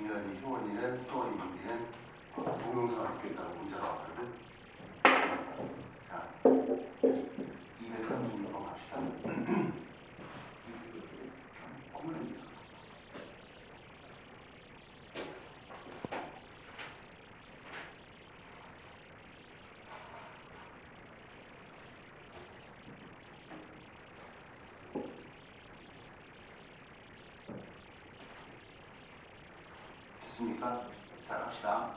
준현이, 효원이는, 효원이, 문디는 동영상을 듣겠다고 문자가 왔거든. 자, 236번 갑시다. 컴플레인트. 됐습니까? 자, 갑시다.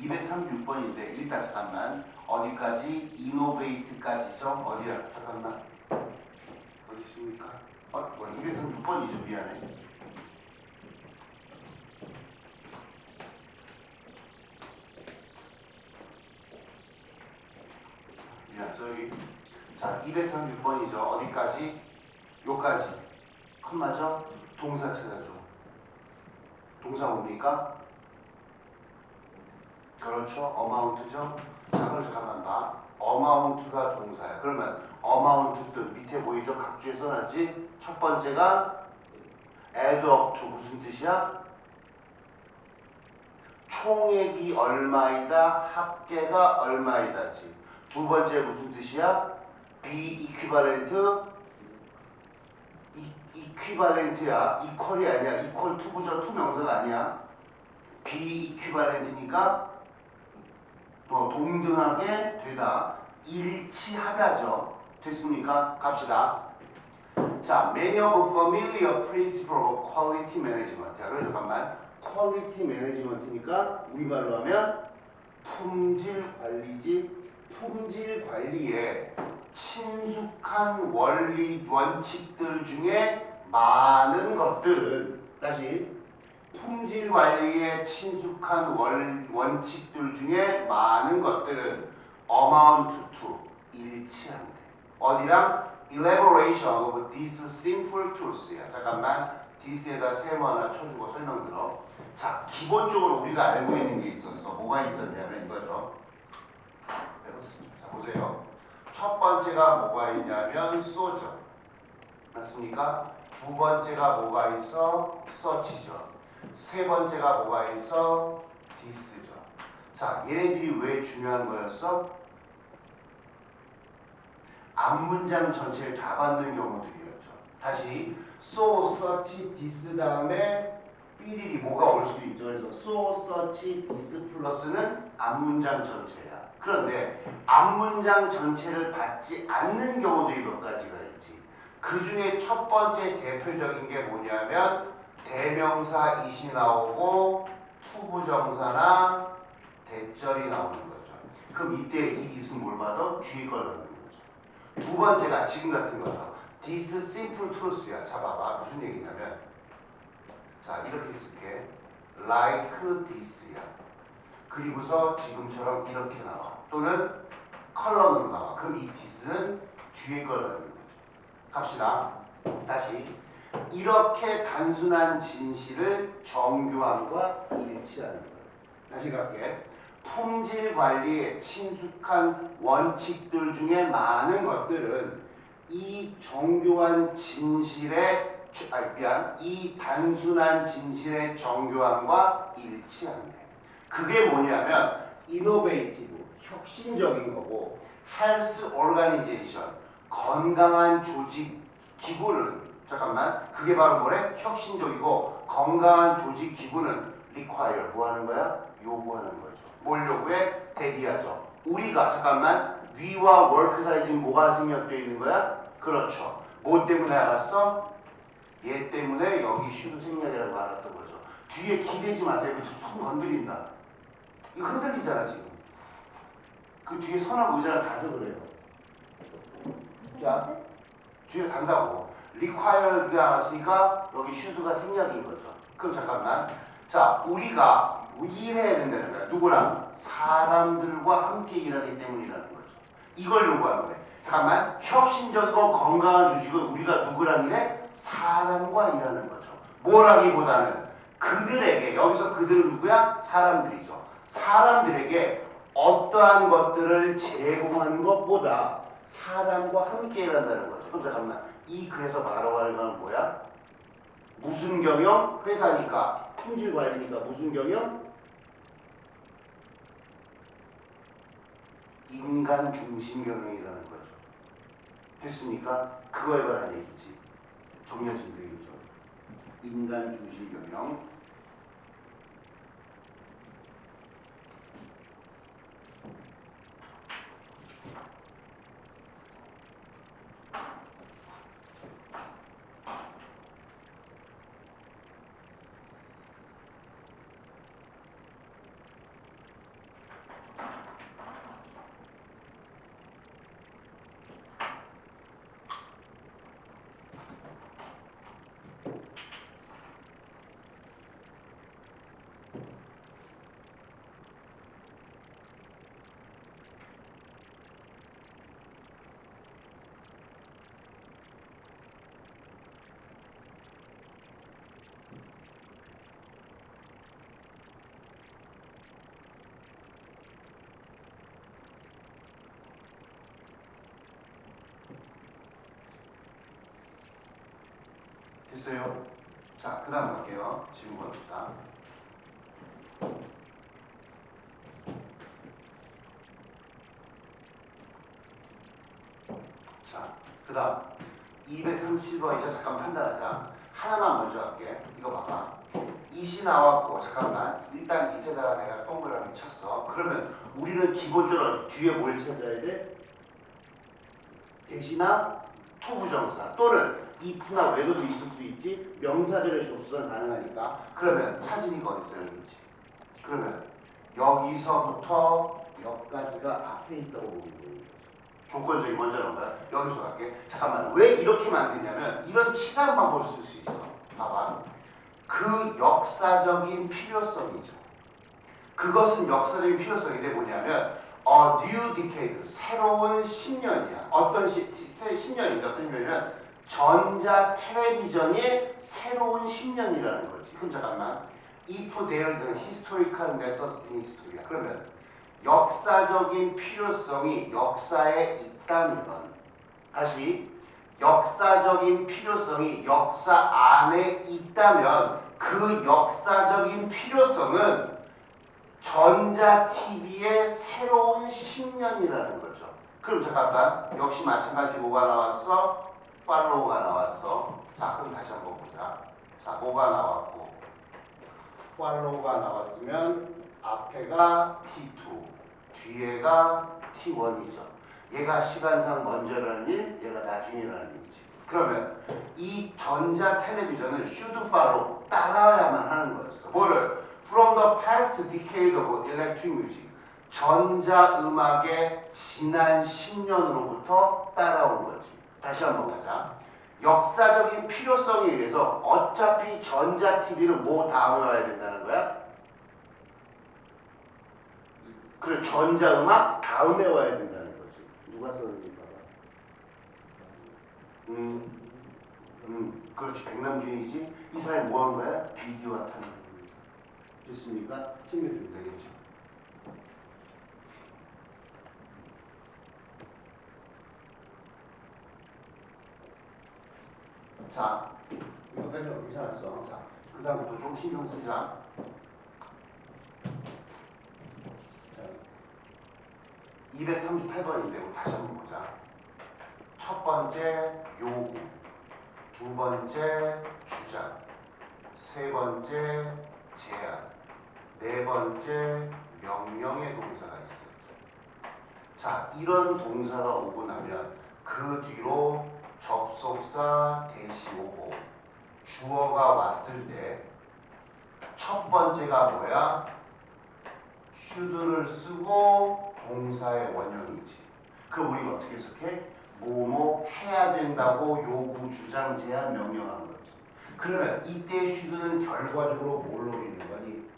236번인데 일단 잠깐만 어디까지 이노베이트까지죠? 어디야? 잠깐만 어디 있습니까? 어, 뭐 236번이죠 미안해. 미안 저기 자 236번이죠 어디까지? 요까지 컴마죠? 동사 찾아줘. 동사 뭡니까? 그렇죠. 어마운트죠. 잠깐만 봐. 어마운트가 동사야. 그러면 어마운트 뜻 밑에 보이죠? 각주에 써놨지? 첫 번째가 add up to 무슨 뜻이야? 총액이 얼마이다, 합계가 얼마이다지. 두 번째 무슨 뜻이야? be equivalent, 이, equivalent야. equal이 아니야. equal to 부죠. to 명사가 아니야. equivalent니까 뭐 동등하게 되다. 일치하다죠. 됐습니까? 갑시다. 자, many of familiar principle of quality management. 자, 그럼 잠깐만. quality management니까 우리말로 하면 품질 관리지. 품질 관리에 친숙한 원리 원칙들 중에 많은 것들은 다시 품질 관리에 친숙한 원, 원칙들 중에 많은 것들은 amount to 일치한대. 어디랑 elaboration of these simple truth야. 잠깐만 this에다 세모 하나 쳐주고 설명 들어. 자, 기본적으로 우리가 알고 있는 게 있었어. 뭐가 있었냐면 이거죠. 자, 보세요. 첫 번째가 뭐가 있냐면 so죠. 맞습니까? 두 번째가 뭐가 있어? 서치죠. 세 번째가 뭐가 있어? 디스죠. 자, 얘네들이 왜 중요한 거였어? 앞문장 전체를 다 받는 경우들이었죠. 다시 so, such, this 다음에 삐리리 뭐가 올 수 있죠. 그래서 so, such, this 플러스는 앞문장 전체야. 그런데 앞문장 전체를 받지 않는 경우들이 몇 가지가 있지. 그 중에 첫 번째 대표적인 게 뭐냐면 대명사 이시 나오고 투부정사나 대절이 나오는 거죠. 그럼 이때 이 이승 뭘 받아? 뒤에 걸 받는 거죠. 두 번째가 지금 같은 거죠. This simple truth야. 자 봐봐 무슨 얘기냐면 자 이렇게 쓸게. Like this야. 그리고서 지금처럼 이렇게 나와. 또는 컬러로 나와. 그럼 이 this는 뒤에 걸 받는 거죠. 갑시다. 다시. 이렇게 단순한 진실을 정교함과 일치하는 거예요. 다시 갈게. 품질 관리에 친숙한 원칙들 중에 많은 것들은 이 정교한 진실의 아니 미안 이 단순한 진실의 정교함과 일치한대. 그게 뭐냐면 이노베이티브 혁신적인 거고 헬스 오르가니제이션 건강한 조직 기구는 잠깐만 그게 바로 뭐래? 혁신적이고 건강한 조직 기구는 require 뭐 하는 거야? 요구하는 거죠. 뭘 요구해? 대기하죠. 우리가 잠깐만 위와 워크 사이즈 뭐가 생략되어 있는 거야? 그렇죠. 뭐 때문에 알았어? 얘 때문에 여기 슈도 생략이라고 알았던 거죠. 뒤에 기대지 마세요. 이거 손 건드린다. 이거 흔들리잖아 지금. 그 뒤에 선하고 의자를 가서 그래요. 자, 뒤에 간다고. Required가 나왔으니까 여기 should가 생략인 거죠. 그럼 잠깐만. 자, 우리가 일해야 된다는 거야. 누구랑? 사람들과 함께 일하기 때문이라는 거죠. 이걸 요구하는 거예요. 잠깐만. 혁신적이고 건강한 조직은 우리가 누구랑 일해? 사람과 일하는 거죠. 뭐라기보다는 그들에게 여기서 그들은 누구야? 사람들이죠. 사람들에게 어떠한 것들을 제공하는 것보다 사람과 함께 일한다는 거죠. 그럼 잠깐만. 이 하는 건 뭐야? 무슨 경영? 회사니까 품질 관리니까 무슨 경영? 인간 중심 경영이라는 거죠. 됐습니까? 그거에 관한 얘기지. 정리하시면 되겠죠. 인간 중심 경영. 됐어요? 자, 그 다음 갈게요. 지금 봅시다. 자, 그 다음 230번이죠. 잠깐 판단하자. 하나만 먼저 할게. 이거 봐봐. 이시 나왔고 잠깐만 일단 이세다가 내가 동그라미 쳤어. 그러면 우리는 기본적으로 뒤에 뭘 찾아야 돼? 대신나 투부정사 또는 if나 외도도 있을 수 있지 명사절의 접수는 가능하니까 그러면 있어 여기 있지. 그러면 여기서부터 여기까지가 앞에 있다고 보면 되는 거죠. 조건적인 먼저 넣은 거야 여기서 갈게. 잠깐만. 왜 이렇게 만드냐면 이런 치사한 방법을 쓸 수 있어. 봐봐. 그 역사적인 필요성이죠. 그것은 역사적인 필요성인데 뭐냐면 어, new decade, 새로운 10년이야. 어떤 시, 시, 10년인가? 어떤 10년이면 전자 텔레비전의 새로운 10년이라는 거지. 그럼 잠깐만. If there is historical necessity in history야. 그러면 역사적인 필요성이 역사에 있다면 다시 역사적인 필요성이 역사 안에 있다면 그 역사적인 필요성은 전자 TV의 새로운 10년이라는 거죠. 그럼 잠깐만 역시 마찬가지 뭐가 나왔어? 팔로우가 나왔어. 자 그럼 다시 한번 보자. 자 뭐가 나왔고 팔로우가 나왔으면 앞에가 T2 뒤에가 T1이죠. 얘가 시간상 먼저라는 일, 얘가 나중이라는 일이지. 그러면 이 전자 텔레비전은 should follow 따라야만 하는 거였어. 뭐를? From the past decade of electric music. 전자 음악의 지난 10년으로부터 따라온 거지. 다시 한번 가자. 역사적인 필요성에 의해서 어차피 전자 TV는 뭐 다음에 와야 된다는 거야? 그래 전자 음악 다음에 와야 된다는 거지. 누가 썼는지 봐봐. 음, 음, 그렇지. 백남준이지. 이 사람이 뭐 한 거야? 비디오와 거야. 됐습니까? 챙겨주면 되겠죠. 자, 여기까지는 괜찮았어. 자, 그 다음부터 좀 신경 쓰자. 자, 238번인데 우리 다시 한번 보자. 첫 번째 요구, 두 번째 주장, 세 번째 제한, 네 번째 명령의 동사가 있어요. 자, 이런 동사가 오고 나면 그 뒤로 접속사 대시 오고 주어가 왔을 때 첫 번째가 뭐야? should를 쓰고 동사의 원형이지. 그럼 우리가 어떻게 해석해? 뭐뭐 해야 된다고 요구, 주장, 제한, 명령하는 거지. 그러면 이때 should는 결과적으로 뭘 노리는 거니?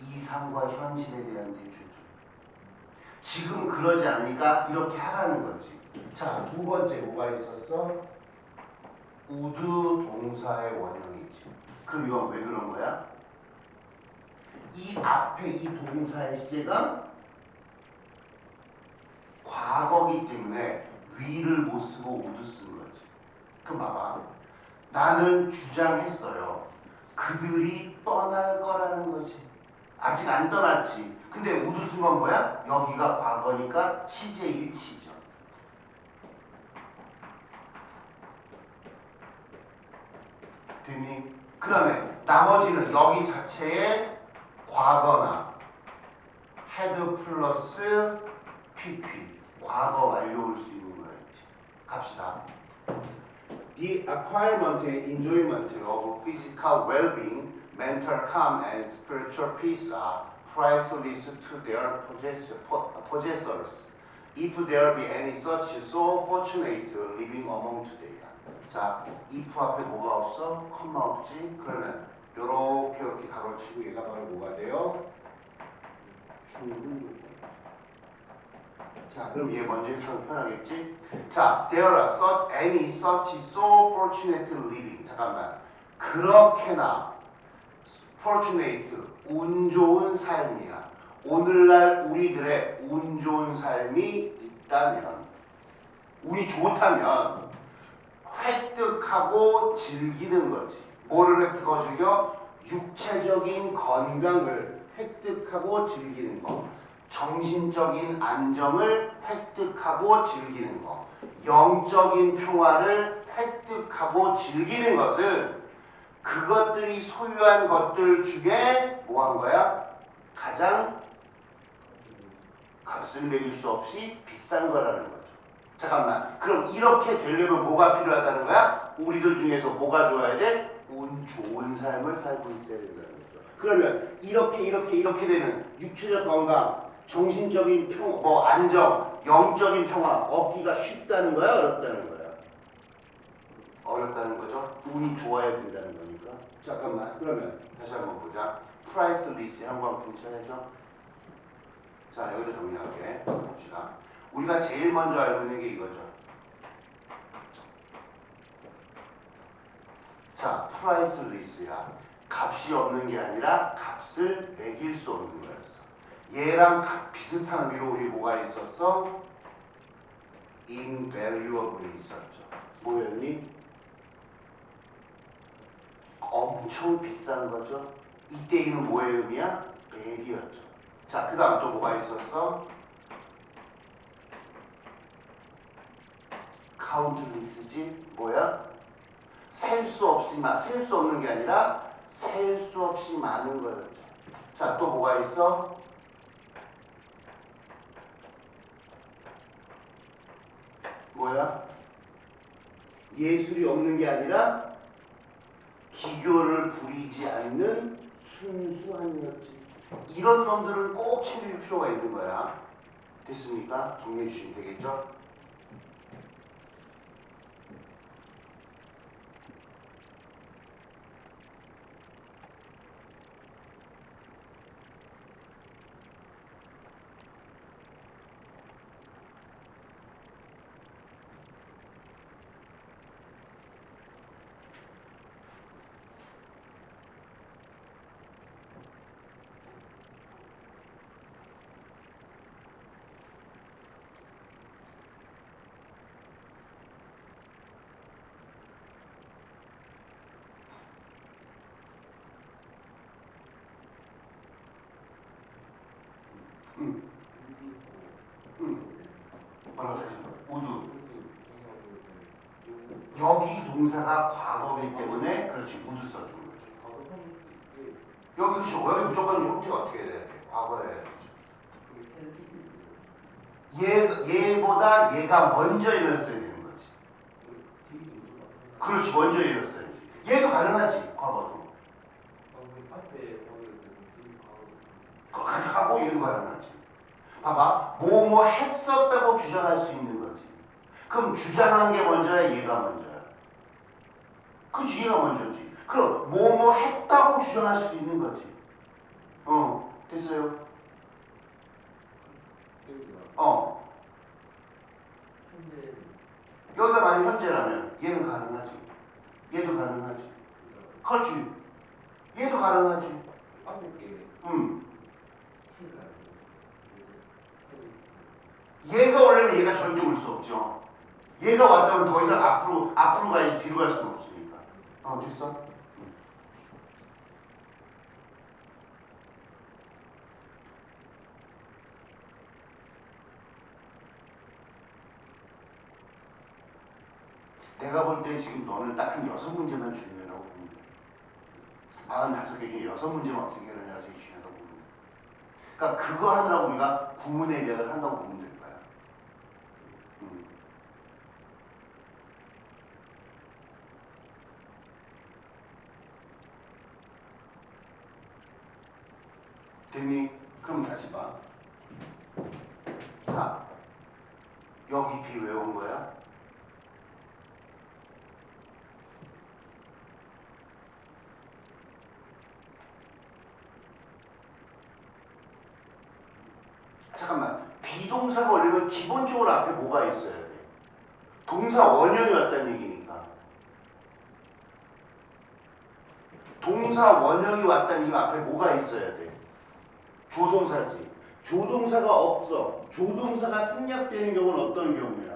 이상과 현실에 대한 대출점. 지금 그러지 않으니까 이렇게 하라는 거지. 자, 두 번째 뭐가 있었어? 우드 동사의 원형이지. 그럼 이건 왜 그런 거야? 이 앞에 이 동사의 시제가 과거기 때문에 위를 못 쓰고 우드 쓴 거지. 그럼 봐봐. 나는 주장했어요. 그들이 떠날 거라는 거지. 아직 안 떠났지. 근데 건 뭐야? 여기가 과거니까 시제 일치죠. 됐니? 그 다음에 나머지는 여기 자체에 과거나 had 플러스 pp 과거 완료일 수 있는 거였지. 갑시다. The acquirement and enjoyment of physical well-being, mental calm, and spiritual peace are priceless to their possess- po- possessors. If there be any such so fortunate living among today. 자, if 앞에 뭐가 없어? 컴마 없지? 그러면 요렇게 이렇게 가로치고 얘가 바로 뭐가 돼요? 충분. 자, 그럼 얘 먼저 해석하면 편하겠지? 자, there are such, any such so fortunate living. 잠깐만. 그렇게나 fortunate, 운 좋은 삶이야. 오늘날 우리들의 운 좋은 삶이 있다면, 운이 좋다면 획득하고 즐기는 거지. 뭐를 획득하고 즐겨? 육체적인 건강을 획득하고 즐기는 거. 정신적인 안정을 획득하고 즐기는 것, 영적인 평화를 획득하고 즐기는 것은 그것들이 소유한 것들 중에 뭐 한 거야? 가장 값을 매길 수 없이 비싼 거라는 거죠. 잠깐만, 그럼 이렇게 되려면 뭐가 필요하다는 거야? 우리들 중에서 뭐가 좋아야 돼? 운 좋은 삶을 살고 있어야 된다는 거죠. 그러면 이렇게 이렇게 이렇게 되는 육체적 건강, 정신적인 평, 뭐 안정, 영적인 평화 얻기가 쉽다는 거야, 어렵다는 거야? 어렵다는 거죠. 운이 좋아야 된다는 거니까. 잠깐만, 그러면 다시 한번 보자. 프라이스 리스 한번 근처해줘. 자, 여기서 정리할게. 봅시다. 우리가 제일 먼저 알고 있는 게 이거죠. 자, 프라이스 리스야. 값이 없는 게 아니라 값을 매길 수 없는 거였어. 얘랑 값 비슷한 위로 우리 뭐가 있었어? invaluable이 있었죠. 뭐였니? 엄청 비싼 거죠. 이때에는 뭐의 의미야? 벨이었죠. 자, 그 다음 또 뭐가 있었어? 카운트리스지 뭐야? 셀 수 없이 셀 수 없는 게 아니라 셀 수 없이 많은 거였죠. 자, 또 뭐가 있어? 뭐야? 예술이 없는 게 아니라 기교를 부리지 않는 순수함이었지. 이런 놈들은 꼭 챙길 필요가 있는 거야. 됐습니까? 정리해 주시면 되겠죠? 응. 응. 뭐라고 하지? 우두. 여기 동사가 과거이기 때문에 그렇지 우두 써주는 거죠. 여기 그렇죠. 여기 무조건 형태가 어떻게 돼야 돼? 되죠. 얘, 얘보다 얘가 먼저 일어났어야 되는 거지. 그렇지, 먼저 일어났어야지. 얘도 가능하지, 과거도. 그거 가져가고 얘도 가능하지. 봐봐, 뭐뭐 했었다고 주장할 수 있는 거지. 그럼 주장한 게 먼저야, 얘가 먼저야. 그치, 얘가 먼저지. 그럼 뭐뭐 했다고 주장할 수 있는 거지. 어, 됐어요. 어, 여기가 만약 현재라면 얘는 가능하지. 얘도 가능하지. 그렇지. 얘도 가능하지. 음. 얘가 오려면 얘가 절대 올 수 없죠. 얘가 왔다면 더 이상 앞으로 앞으로 가야지 뒤로 갈 수는 없으 어 됐어? 내가 볼 때 지금 너는 딱 한 여섯 문제만 중요하다고 돼. 45개 중에 여섯 문제만 어떻게 해결하냐가 제일 중요하다고 돼. 그러니까 그거 하느라고 우리가 구문의 대학을 한다고 보면 될거야. 음. 됐니? 그럼 다시 봐. 자, 여기 비 외운 거야? 잠깐만 비동사가 원래는 기본적으로 앞에 뭐가 있어야 돼? 동사 원형이 왔다는 얘기니까 동사 원형이 왔다는 얘기 앞에 뭐가 있어야 돼? 조동사지 조동사가 없어 조동사가 생략되는 경우는 어떤 경우야?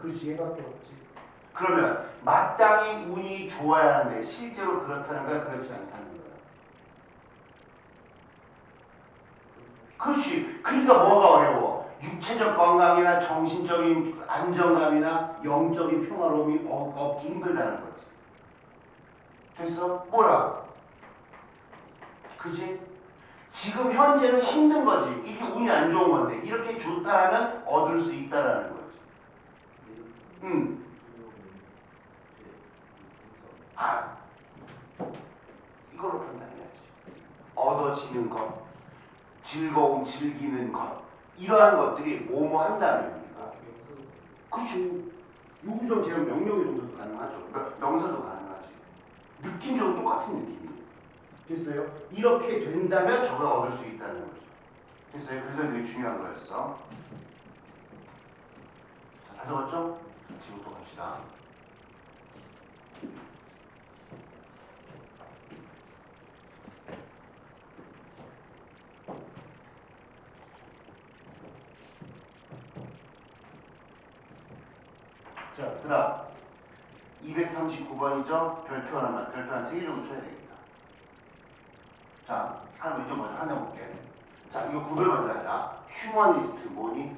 그렇지 얘밖에 없지. 그러면 마땅히 운이 좋아야 하는데 실제로 그렇다는 거야 그렇지 않다는 거야 그렇지. 그러니까 뭐가 어려워? 육체적 건강이나 정신적인 안정감이나 영적인 평화로움이 어- 얻기 힘들다는 거지. 됐어? 뭐라? 그지? 지금 현재는 힘든 거지. 이게 운이 안 좋은 건데 이렇게 좋다면 얻을 수 있다라는 거지. 응. 아, 이걸로 판단해야지. 얻어지는 것, 즐거움, 즐기는 것, 이러한 것들이 뭐뭐 한다는 얘기가. 그렇죠. 요구적 제한 명령의 동사도 가능하죠. 명- 명사도 가능하지. 느낌적으로 똑같은 느낌이. 됐어요? 이렇게 된다면 저걸 얻을 수 있다는 거죠. 됐어요? 그래서 되게 중요한 거였어. 자, 다 적었죠? 자, 지금 또 갑시다. 자, 그 다음 239번이죠? 별표 하나만, 별표 한 3개 정도 쳐야 하나 먼저 먼저 하나 볼게. 자, 이거 구별 먼저 하자. 휴머니스트 뭐니?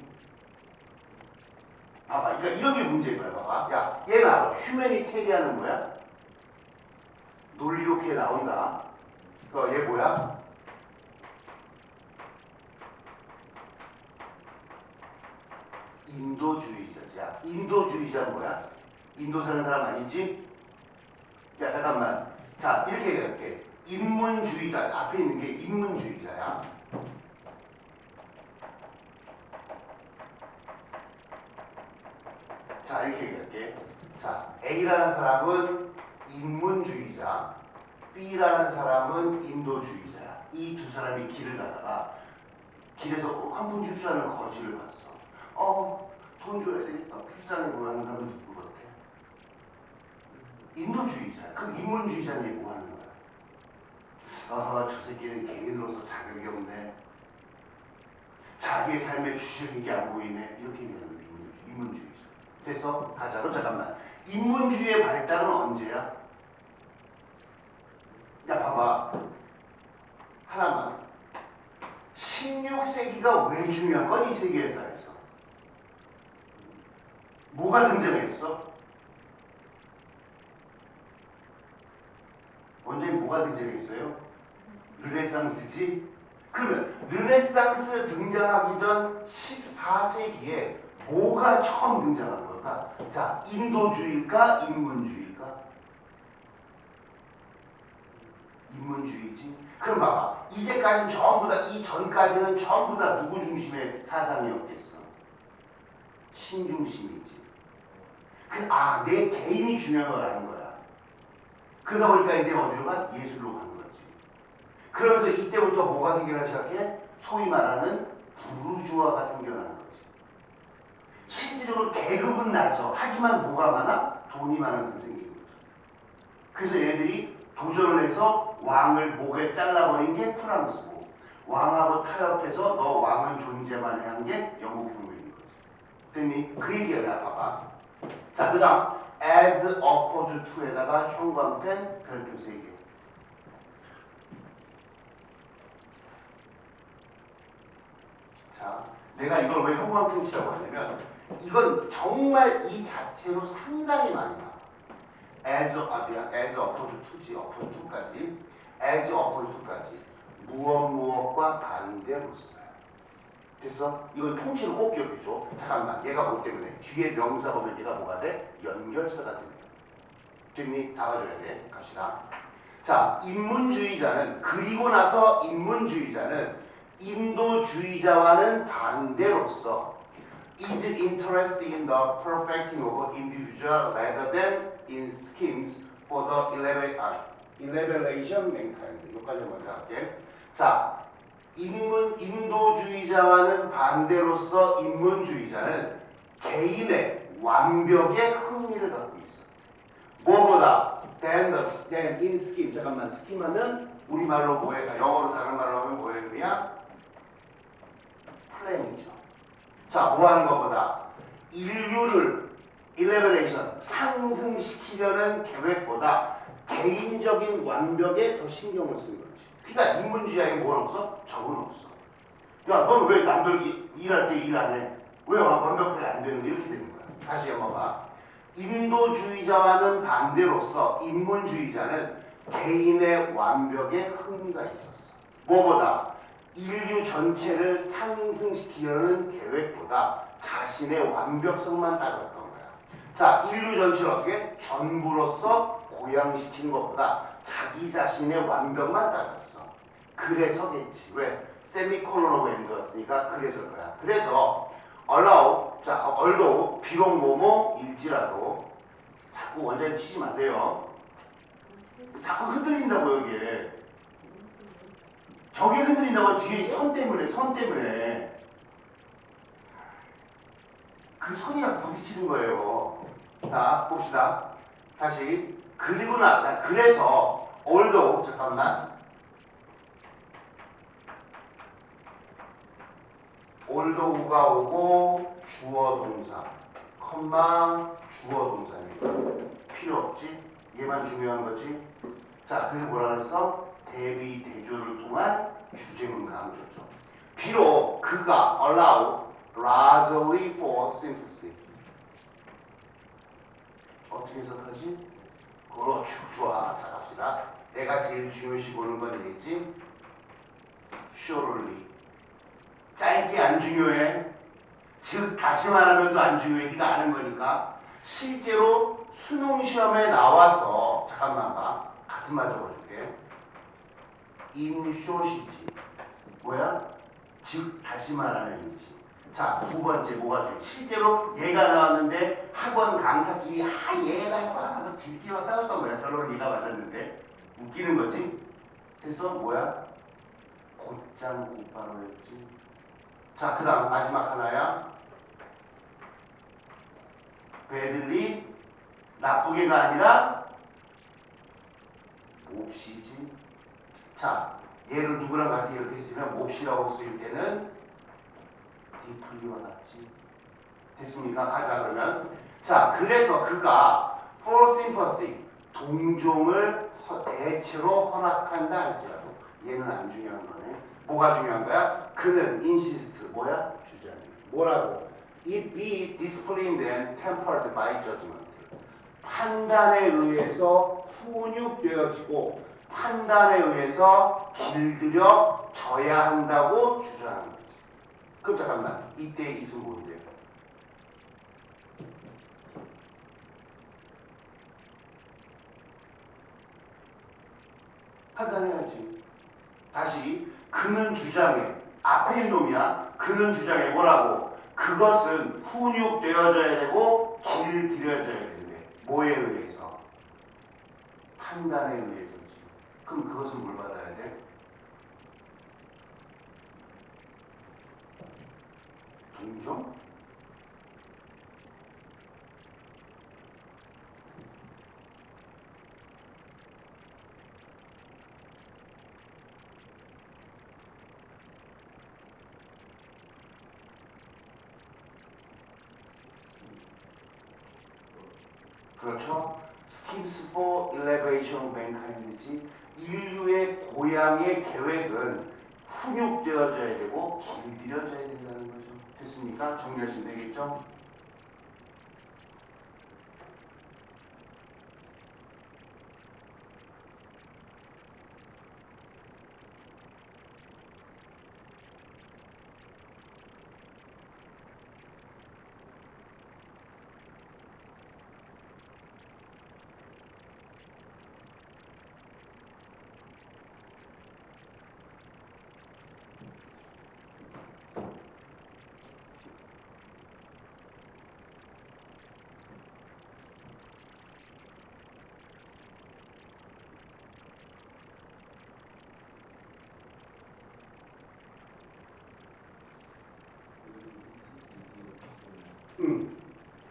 봐봐, 그러니까 이런 게 문제인 거야, 봐봐. 야, 얘가. 휴머니테리아는 뭐야? 논리 좋게 나온다. 어, 얘 뭐야? 인도주의자자. 인도주의자 뭐야? 인도 사는 사람 아니지? 야 잠깐만. 자 이렇게 얘기할게. 인문주의자 앞에 있는 게 인문주의자야. 자 이렇게 얘기할게. 자 A라는 사람은 인문주의자, B라는 사람은 인도주의자야. 이 두 사람이 길을 가다가 길에서 한푼 줍지 않은 거지를 봤어. 어, 돈 줘야 되겠다. 불쌍해 보이는 사람은 누구 같아? 인도주의자. 그럼 인문주의자는 얘뭐 하는 거야? 아, 저 새끼는 개인으로서 자격이 없네. 자기의 삶의 주체적인 게안 보이네. 이렇게 얘기하는 게 인문주의, 인문주의자. 됐어? 가자로 잠깐만. 인문주의의 발달은 언제야? 야, 봐봐. 하나만. 16세기가 왜 중요한 건 이 세계사에서? 뭐가 등장했어? 원전이 뭐가 등장했어요? 르네상스지? 그러면 르네상스 등장하기 전 14세기에 뭐가 처음 등장한 걸까? 자, 인도주의일까? 인문주의일까? 인문주의지? 그럼 봐봐. 이제까지는 전부 다, 이 전까지는 전부 다 누구 중심의 사상이었겠어? 신중심이지. 그, 아, 내 개인이 중요한 걸 아는 거야. 그러다 보니까 이제 어디로 가? 예술로 거지. 그러면서 이때부터 뭐가 생겨나기 시작해? 소위 말하는 부르주아가 생겨나는 거지. 실질적으로 계급은 낮죠. 하지만 뭐가 많아? 돈이 많은 사람이 생기는 거죠. 그래서 얘들이 도전을 해서 왕을 목에 잘라버린 게 프랑스고 왕하고 타협해서 너 왕은 존재만 해 한 게 영국 혁명인 거지. 됐니? 그 얘기야 나 봐봐. 자 그 다음 as opposed to에다가 형광펜 별표 세 개. 자, 내가 이걸 왜 형광펜 치라고 하냐면 이건 정말 이 자체로 상당히 많이 나와. as 아 미안, as opposed to지 opposed to까지 as opposed to까지 무엇 무엇과 반대로서요. 됐어? 이건 통째로 꼭 기억해줘. 잠깐만, 얘가 뭐 때문에 뒤에 명사 보면 얘가 뭐가 돼? 연결사가 된다. 됐니? 잡아줘야 돼. 갑시다. 자, 인문주의자는 그리고 나서 인문주의자는 인도주의자와는 반대로서 is interested in the perfecting of individual rather than in schemes for the elevate, 아, elevation mankind. 여기까지 먼저 할게. 자, 인문 인도주의자와는 반대로서 인문주의자는 개인의 완벽에 흥미를 갖고 있어. 뭐보다 than the than in scheme. 잠깐만 scheme 하면 우리 말로 뭐해? 영어로 다른 말로 하면 뭐의 의미야? 플랜이죠. 자, 뭐 하는 것보다 인류를 일레베레이션 상승시키려는 계획보다 개인적인 완벽에 더 신경을 쓴 거지. 그러니까 인문주의에 뭘 없어? 적은 없어. 야, 넌 왜 남들 이- 일할 때 일 안 해? 왜 완벽하게 안 되는 데 이렇게 되는 거야. 다시 한번 봐. 인도주의자와는 반대로서 인문주의자는 개인의 완벽에 흥미가 있었어. 뭐보다 인류 전체를 상승시키려는 계획보다 자신의 완벽성만 따졌던 거야. 자, 인류 전체를 어떻게? 전부로서 고양시키는 것보다 자기 자신의 완벽만 따졌어. 그래서겠지. 왜? 세미콜론하고 엔드였으니까 그래서일 거야. 그래서 allow, 자, although, 비록 뭐뭐 일지라도 자꾸 원자님 치지 마세요. 자꾸 흔들린다고 여기에. 저게 흔들린다고 뒤에 선 때문에 선 때문에. 그 선이랑 부딪히는 거예요. 자 봅시다. 다시. 그리고 나 나- 그래서 although 잠깐만. although가 오고 주어 동사 컴마 주어 동사니까. 필요 없지? 얘만 중요한 거지? 자 그래서 뭐라 그랬어 대비 대조를 통한 주제문과 함수죠. 비록 그가 allow largely for simplicity 어떻게 해석하지? 그렇죠. 좋아. 자 갑시다. 내가 제일 중요시 보는 건 얘지. Surely. 짧게 안 중요해. 즉 다시 말하면도 안 중요해. 네가 아는 거니까. 실제로 수능 시험에 나와서 잠깐만 봐. 같은 말 적어줄 short이지 뭐야? 즉 다시 말하면이지 자 두 번째 뭐가 중요해 실제로 얘가 나왔는데 학원 강사끼리 아 얘가 막 지들끼리 막 싸웠던 거야 결론은 얘가 맞았는데 웃기는 거지 그래서 뭐야? 곧장 곧바로였지 자, 그 다음 마지막 하나야. 배들리 나쁘게가 아니라 몹시지. 자, 얘를 누구랑 같이 이렇게 쓰면 몹시라고 쓰일 때는 디플리와 같지. 됐습니까? 가자 그러면. 자, 그래서 그가 for sympathy 동종을 허- 대체로 허락한다 할지라도 얘는 안 중요한 거네. 뭐가 중요한 거야? 그는 insist 뭐야? 주장해. 뭐라고? It be disciplined and tempered by judgment. 판단에 의해서 훈육되어지고 판단에 의해서 길들여 져야 한다고 주장하는 거지. 그럼 잠깐만 이때 이수 뭔데? 판단해야지. 다시 그는 주장해. 앞에 있는 놈이야. 그는 주장해 뭐라고? 그것은 훈육되어져야 되고 길들여져야 된대. 뭐에 의해서? 판단에 의해서지. 그럼 그것은 뭘 받아야 돼? 동정? 그렇죠? schemes for elevation of mankind이지 인류의 고향의 계획은 훈육되어져야 되고 길들여져야 된다는 거죠. 됐습니까? 정리하시면 되겠죠?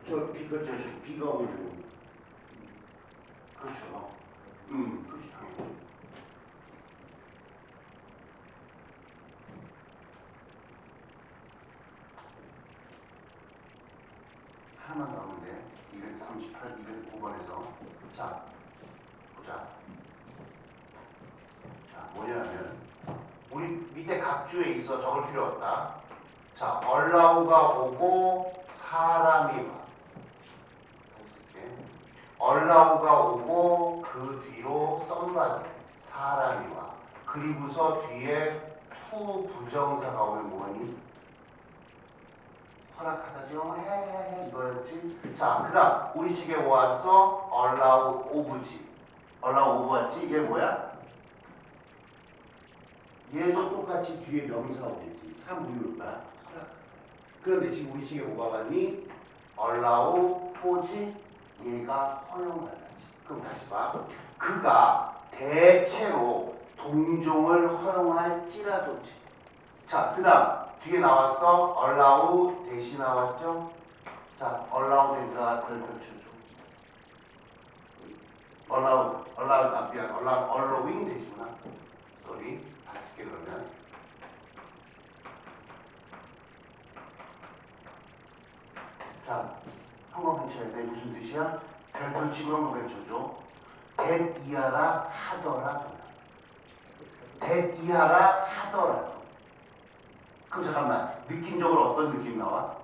저 비, 그렇죠. 저 비가 오는. 그렇죠. 음, 그렇지, 당연히. 하나만 돼. 238, 209번에서. 자, 보자. 자, 뭐냐면, 우리 밑에 각주에 있어. 적을 필요 없다. 자, 얼라우가 오고 사람이. 얼라우가 오고 그 뒤로 썸바디 사람이 와. 그리고서 뒤에 투 부정사가 오면 뭐니? 허락하다죠. 해해해 이거였지. 자, 그 다음 우리 집에 뭐 왔어? 얼라우 오브지. 얼라우 오브 왔지? 이게 뭐야? 얘도 똑같이 뒤에 명사 오겠지. 사무율가 허락하다. 그런데 지금 우리 식에 뭐가 왔니? allow, for지, 얘가 허용하다지. 그럼 다시 봐. 그가 대체로 동종을 허용할지라도지. 자, 그 다음 뒤에 나왔어. allow 대신 나왔죠? 자, allow 대사 별표 쳐줘. allow, allow, 아, 미안, allow, allowing 대신나 sorry. 다 쓸게 그러면. 자, 한번 외쳐야 돼. 무슨 뜻이야? 치고 한번 외쳐줘. 대 이하라 하더라도. 대 이하라 하더라도. 그럼 잠깐만. 느낌적으로 어떤 느낌 나와?